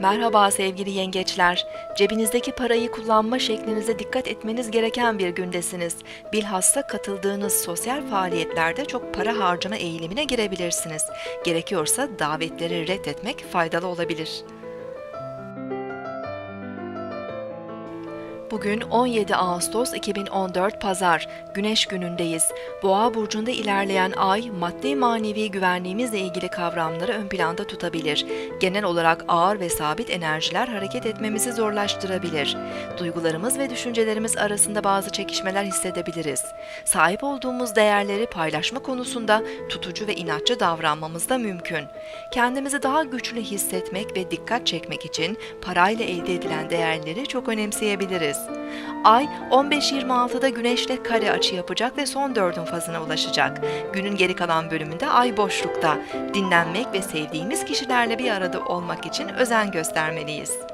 Merhaba sevgili yengeçler. Cebinizdeki parayı kullanma şeklinize dikkat etmeniz gereken bir gündesiniz. Bilhassa katıldığınız sosyal faaliyetlerde çok para harcama eğilimine girebilirsiniz. Gerekiyorsa davetleri reddetmek faydalı olabilir. Bugün 17 Ağustos 2014 Pazar, Güneş günündeyiz. Boğa burcunda ilerleyen ay maddi manevi güvenliğimizle ilgili kavramları ön planda tutabilir. Genel olarak ağır ve sabit enerjiler hareket etmemizi zorlaştırabilir. Duygularımız ve düşüncelerimiz arasında bazı çekişmeler hissedebiliriz. Sahip olduğumuz değerleri paylaşma konusunda tutucu ve inatçı davranmamız da mümkün. Kendimizi daha güçlü hissetmek ve dikkat çekmek için parayla elde edilen değerleri çok önemseyebiliriz. Ay 15-26'da Güneş'le kare açı yapacak ve son dördün fazına ulaşacak. Günün geri kalan bölümünde Ay boşlukta. Dinlenmek ve sevdiğimiz kişilerle bir arada olmak için özen göstermeliyiz.